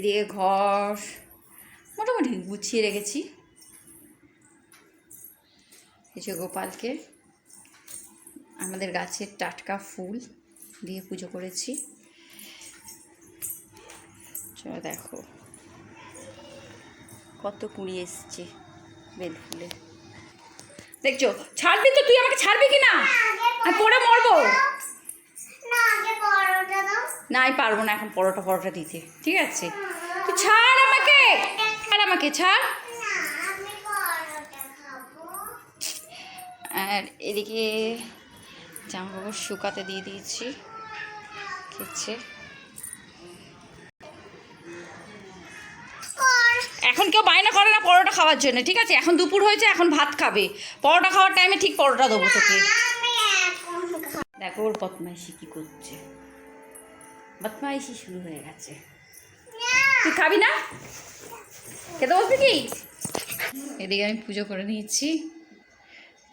এদিকে ঘর মোটামুটি গুছিয়ে রেখেছি। যে গোপালকে আমাদের গাছের টাটকা ফুল দিয়ে পুজো করেছি। চলো দেখো কত কুড়ি এসছে বেল ফুলে। দেখছ ছাড়বি তো তুই আমাকে ছাড়বি কি না? আমি পরে মরবো। না আগে না আমি পারব না এখন পরোটা পরোটা দিতে ঠিক আছে? আমাকে ছাড়। আর এদিকে জামা কাপড় শুকাতে দিয়ে দিয়েছি খেচ্ছে। এখন কেউ বায়না করে না পরোটা খাওয়ার জন্য, ঠিক আছে? এখন দুপুর হয়েছে, এখন ভাত খাবে। পরোটা খাওয়ার টাইমে ঠিক পরোটা দেবো তোকে। দেখো ওর বদমাইশি কি করছে। বদমাইশি শুরু হয়ে গেছে। তুই খাবি না? খেতে বসবি কি? এদিকে আমি পুজো করে নিয়েছি।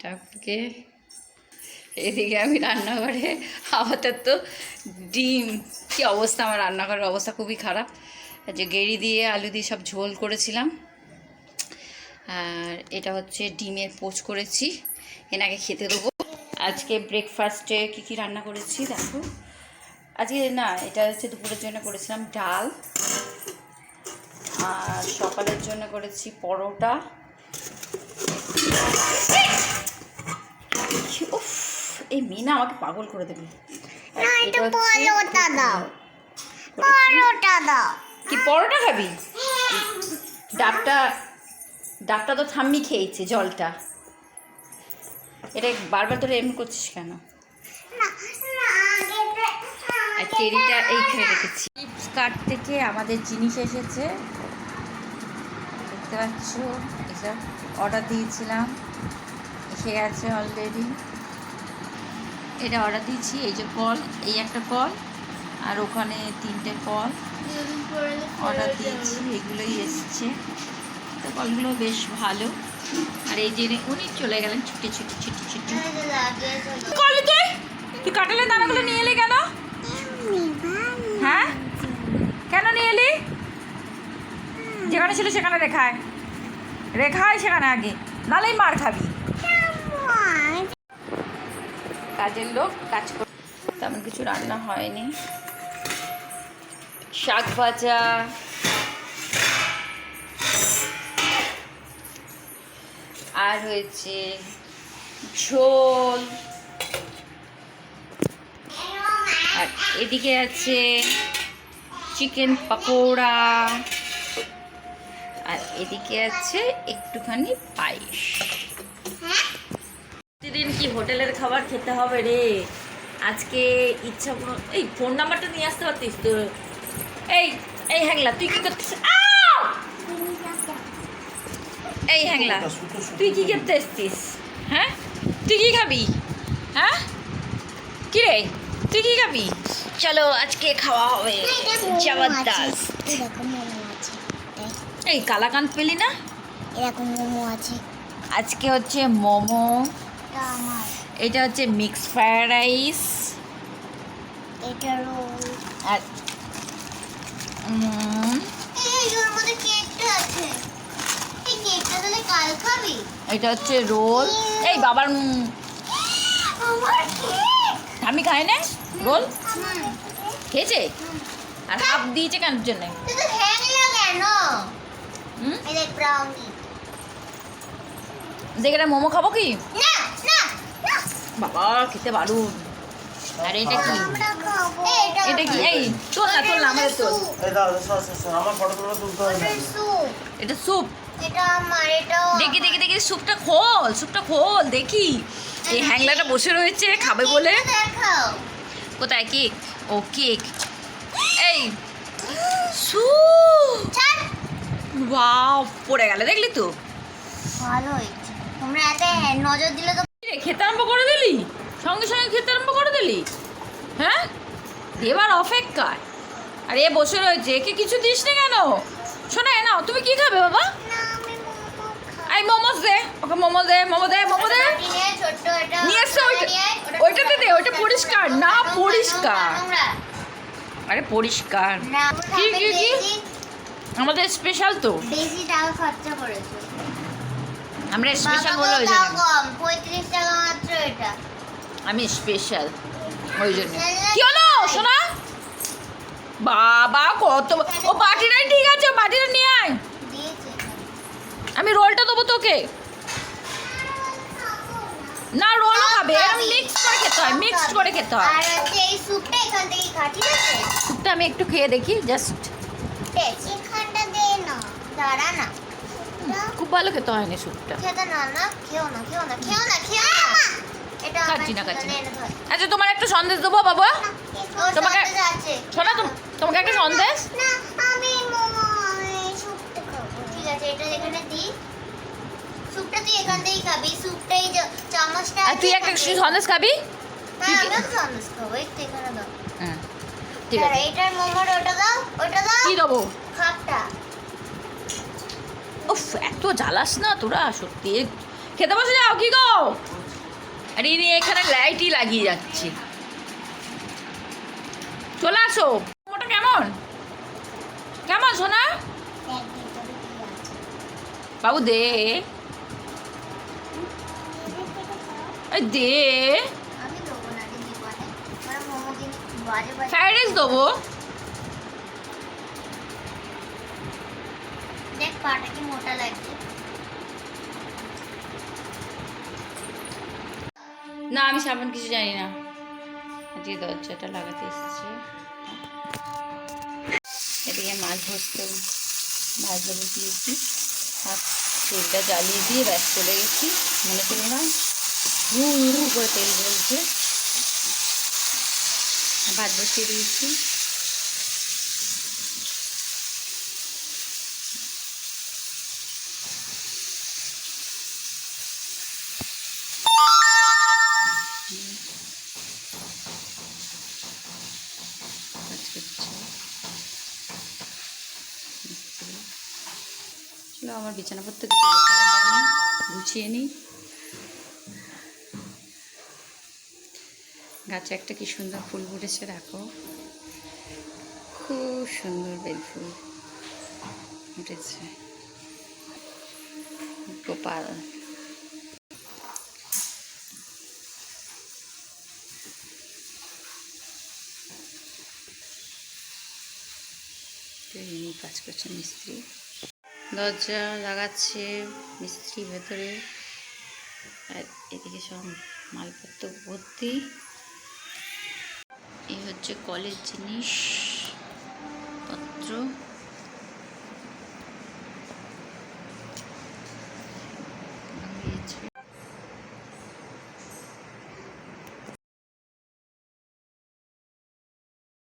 ঠাকুরকে। এদিকে আমি রান্নাঘরে আপাতত ডিম। কি অবস্থা আমার রান্নাঘরের অবস্থা খুবই খারাপ। যে গেড়ি দিয়ে আলু দিয়ে সব ঝোল করেছিলাম। আর এটা হচ্ছে ডিমের পোচ করেছি। এনাকে খেতে দেবো। আজকে ব্রেকফাস্টে কী কী রান্না করেছি দেখো। আজকে না, এটা হচ্ছে দুপুরের জন্য করেছিলাম ডাল। আর সকালের জন্য করেছি পরোটা। উফ এই মিনা আমাকে পাগল করে দেবে। পরোটা দাও। পরোটা দাও। কি পরোটা খাবি? ডাবটা ডাবটা তো থাম্মি খেয়েছে জলটা। এটা বারবার তোরা এমনি করছিস কেন? চেরিটা এইখানে রেখেছি। ফ্লিপকার্ট থেকে আমাদের জিনিস এসেছে। দেখতে পাচ্ছ? এটা অর্ডার দিয়েছিলাম। এসে গেছে অলরেডি এটা অর্ডার দিয়েছি এই যে কল এই একটা কল আর ওখানে তিনটে কল অর্ডার দিয়েছি এগুলোই এসছে। তো কলগুলো বেশ ভালো। আর এই যে উনি চলে গেলেন ছুটে ছুটে ছুটে ছুটে। করলি তুই? তুই কাটালের দানাগুলো নিয়ে এলি কেন হ্যাঁ কেন নিয়ে এলি যেখানে ছিল সেখানে রেখায়। রেখায় সেখানে আগে, নালেই মার খাবি। কাজের লোক কাজ করে তেমন কিছু রান্না হয়নি। শাক ভাজা। আর হয়েছে ঝোল। আর এদিকে আছে চিকেন পকোড়া। আর এদিকে আছে একটুখানি পায়েস। প্রতিদিন কি হোটেলের খাবার খেতে হবে রে? আজকে ইচ্ছা এই ফোন নাম্বারটা নিয়ে আসতে পারতিস তো? এই এই হ্যাংলা তুই কি করছিস এই হ্যাংলা তুই কি করতে এসছিস? হ্যাঁ? তুই কি খাবি? হ্যাঁ? কি রে? তুই কি খাবি? চলো আজকে খাওয়া হবে জবরদস্ত। এই কালাকান্ত পেলি না? এরকম মোমো আছে। আজকে হচ্ছে মোমো। এটা হচ্ছে মিক্স ফ্রায়েড রাইস। এটা রোল। আর এটা হচ্ছে রোল। এই বাবার আমি খাই না রোল? খেয়েছে? আর হাফ দিয়েছে কেন জন্য কিন্তু হ্যাংলা কেন হুম এই দেখ ব্রাউনি দেখে এটা মোমো খাব কি? না না বাবা খেতে বারুন আর এটা কি? এটা কি? এই চল না চল না আমাদের তো এই দাও সর সর সর আমার ফটোগুলো তুলতে হবে এটা স্যুপ এটা আমার এটা দেখি দেখি দেখি স্যুপটা খোল স্যুপটা খোল দেখি। এই হ্যাংলাটা বসে রয়েছে খাবে বলে। কোথায় কেক? ও কেক। এই স্যুপ ওয়াও পড়ে গেল দেখলি তো? ভালো হয়েছে তোমরা এত নজর দিলে তো খেতে আরম্ভ করে দিলি? সঙ্গে সঙ্গে খেতে আরম্ভ করে দিলি? হ্যাঁ? এবার অপেক্ষায়। আর এ বসে রয়েছে একে কিছু দিস নি কেন? শোনা নাও তুমি কি খাবে বাবা? না আই মোমোস দে ওকে মোমো দে মোমো দে মোমো দে। নিয়ে আয়, ওইটাতে দে ওইটা পরিষ্কার না পরিষ্কার। আরে পরিষ্কার। কি, কি, কি? আমাদের স্পেশাল তো। বেশি টাকা খরচা করেছ আমরা স্পেশাল বলে ওই জন্য। কম পঁয়ত্রিশ টাকা মাত্র এটা। আমি স্পেশাল ওই জন্য। কি হলো শোনা বাবা কত ও বাটিটাই ঠিক আছে বাটিটা নিয়ে আয়। আমি রোলটা দেবো তোকে। না রোলও খাবে মিক্স করে খেতে হয় মিক্সড করে খেতে হয়। আর এই স্যুপটা এখান থেকে ঠিক স্যুপটা আমি একটু খেয়ে দেখি জাস্ট দাঁড়া না খুব ভালো খেতে হয় না স্যুপটা খেতে না না খেও না খেও না খেও না খেও না এটা খাচ্ছি না। আচ্ছা তোমার একটা সন্দেশ দেবো বাবা তোমাকে- শোনো তোমাকে একটা সন্দেশ না আমি মোমো স্যুপটা খাব ঠিক আছে এটা এখানে দি স্যুপটা তুই এখান থেকেই খাবি স্যুপটাই চামচটা আর তুই একটা সন্দেশ খাবি হ্যাঁ সন্দেশ খাব একটু এখানে দাও হ্যাঁ ঠিক আছে এটার মোমোর ওটা দাও ওটা দাও কি দেবো খাপটা উফ এত জ্বালাস না তোরা? সত্যি। খেতে বসে যাও কি গো? আর ইনি এখানে লাইটই লাগিয়ে যাচ্ছে। চলে আসো। মোটা কেমন? কেমন সোনা? বাবু দে। দে। ফ্রাইড রাইস দেবো? দেখ পাটা কি মোটা লাগছে না আমি সাবান কিছু জানি না আজকে দরজাটা লাগাতে এসেছে এদিকে মাছ ভাজতে মাছ ভেজে দিয়েছি আর তেলটা জ্বালিয়ে দিয়ে ব্যাস চলে গেছি মনে ছিল না হু হু করে তেল জ্বলছে ভাত বসিয়ে দিয়েছি কাজ করছে মিস্ত্রি। চলো আমার বিছানাপত্র কিছু গুছিয়ে নিই। গাছে একটা কি সুন্দর ফুল ফুটেছে, দেখো। খুব সুন্দর বেল ফুল ফুটেছে। গোপাল। কাজ করছে মিস্ত্রি। দরজা লাগাচ্ছে মিস্ত্রি ভেতরে। আর এদিকে সব মালপত্র ভর্তি। এই হচ্ছে কলের জিনিস পত্র